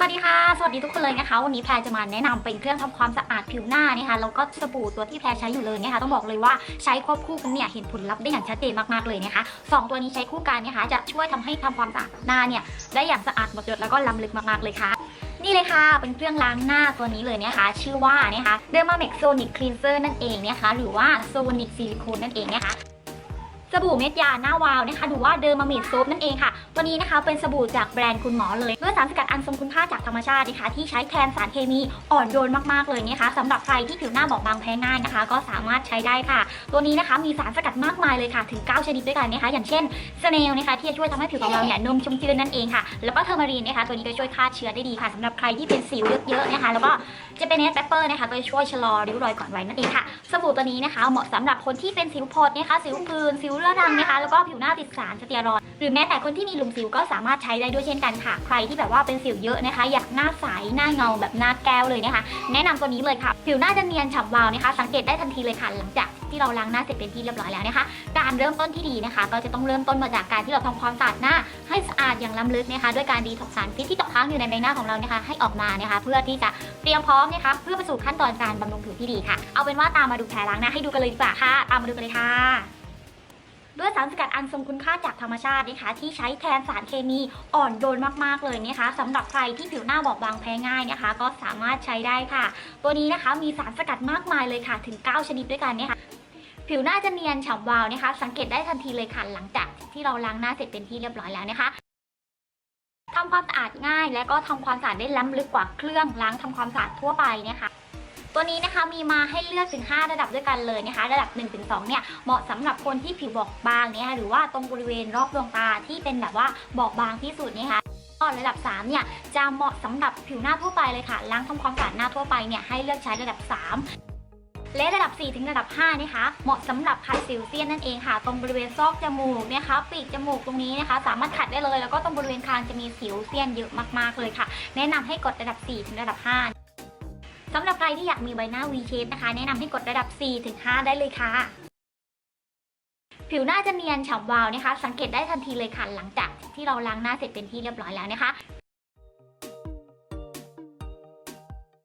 สวัสดีค่ะ สวัสดีทุกคนเลยนะคะ วันนี้แพรจะมาแนะนำเป็นเครื่องทำความสะอาดผิวหน้านะคะ แล้วก็สบู่ตัวที่แพรใช้อยู่เลยนะคะ ต้องบอกเลยว่าใช้ควบคู่กันเนี่ยเห็นผลลัพธ์ได้อย่างชัดเจนมากๆเลยนะคะสองตัวนี้ใช้คู่กันนะคะ จะช่วยทำให้ทำความสะอาดหน้าเนี่ยได้อย่างสะอาดหมดจดแล้วก็ล้ำลึกมากๆเลยค่ะนี่เลยค่ะ เป็นเครื่องล้างหน้าตัวนี้เลยนะคะ ชื่อว่านะคะ Dermamex Sonic Cleanser นั่นเองนะคะ หรือว่า Sonic Silicone นั่นเองนะคะ สบู่เม็ดยาหน้าวาวนะคะหรือว่าเดอร์มามิดโซฟนั่นเองค่ะ ตัวนี้นะคะเป็นสบู่จากแบรนด์คุณหมอเลยด้วยสารสกัดอันทรงคุณค่าจากธรรมชาตินะคะที่ใช้แทนสารเคมีอ่อนโยนมากๆเลยนะคะสำหรับใครที่ผิวหน้าบอบบางแพ้ง่ายนะคะ ก็สามารถใช้ได้ค่ะ ตัวนี้นะคะมีสารสกัดมากมายเลยค่ะถึง 9 ชนิดด้วยกันนะคะอย่างเช่นสเนลนะคะที่จะช่วยทำให้ผิวของเราเนี่ยนุ่มชุ่มชื้นนั่นเองค่ะแล้วก็เทอร์มารีนนะคะตัวนี้ก็ช่วยฆ่าเชื้อได้ดีค่ะสำหรับใครที่เป็นสิวเยอะๆนะคะแล้วก็ จะเป็นเนสเปเปอร์นะคะก็จะช่วยชะลอริ้วรอยก่อนวัยนั่นเองค่ะ สบู่ตัวนี้นะคะ เหมาะสำหรับคนที่เป็นสิวพดนะคะสิวผื่นสิวเรื้อรังนะคะแล้วก็ผิวหน้าติดสารสเตียรอยหรือแม้แต่คนที่มีหลุมสิวก็สามารถใช้ได้ด้วยเช่นกันค่ะ ใครที่แบบว่าเป็นสิวเยอะนะคะ อยากหน้าใสหน้าเงาแบบหน้าแก้วเลยนะคะ แนะนำตัวนี้เลยค่ะ ผิวหน้าจะเนียนฉ่ำวาวนะคะ สังเกตได้ทันทีเลยค่ะหลังจากที่เราล้างหน้าเสร็จเป็นที่เรียบร้อยแล้วนะคะ การเริ่มต้นที่ดีนะคะ ก็จะต้องเริ่มต้นมาจากการที่เราทำความสะอาดหน้า ให้สะอาดอย่างล้ำลึกนะคะ ด้วยการดีท็อกสารพิษที่ตกค้างอยู่ในใบหน้าของเรานะคะ ให้ออกมานะคะ เพื่อที่จะเตรียมพร้อมนะคะเพื่อไปสู่ขั้นตอนการบำรุงผิวที่ดีค่ะ เอาเป็นว่าตามมาดูแผลล้างหน้าให้ดูกันเลยดีกว่าค่ะ ตามมาดูกันเลยค่ะด้วยสารสกัดอันทรงคุณค่าจากธรรมชาตินะคะที่ใช้แทนสารเคมีอ่อนโยนมากๆเลยนะคะสำหรับใครที่ผิวหน้าบอบบางแพ้ง่ายนะคะ ก็สามารถใช้ได้ค่ะ ตัวนี้นะคะมีสารสกัดมากมายเลยค่ะ ถึง 9 ชนิดด้วยกันเนี่ยค่ะผิวหน้าจะเนียนฉ่ำวาวนะคะ สังเกตได้ทันทีเลยค่ะหลังจากที่เราล้างหน้าเสร็จเป็นที่เรียบร้อยแล้วนะคะ ทำความสะอาดง่าย และก็ทำความสะอาดได้ล้ำลึกกว่าเครื่องล้างทำความสะอาดทั่วไปนะคะตัวนี้นะคะมีมาให้เลือกถึง 5 ระดับด้วยกันเลยนะคะ ระดับ 1-2 เนี่ยเหมาะสำหรับคนที่ผิวบอบบางเนี่ยหรือว่าตรงบริเวณรอบดวงตาที่เป็นแบบว่าบอบบางที่สุดเนี่ยค่ะก็ระดับ 3 เนี่ยจะเหมาะสำหรับผิวหน้าทั่วไปเลยค่ะ ล้างทำความสะอาดหน้าทั่วไปเนี่ยให้เลือกใช้ระดับ 3 และระดับ 4 ถึงระดับ5นะคะ เหมาะสำหรับขัดสิวเซียนนั่นเองค่ะ ตรงบริเวณซอกจมูกนะคะปีกจมูกตรงนี้นะคะ สามารถขัดได้เลย แล้วก็ตรงบริเวณคางจะมีสิวเซียนเยอะมากๆเลยค่ะ แนะนำให้กดระดับ 4 ถึงระดับ 5สำหรับใครที่อยากมีใบหน้า V shape นะคะ แนะนำให้กดระดับ4ถึง5ได้เลยค่ะผิวหน้าจะเนียนฉ่ำวาวนะคะ สังเกตได้ทันทีเลยค่ะหลังจากที่เราล้างหน้าเสร็จเป็นที่เรียบร้อยแล้วนะคะ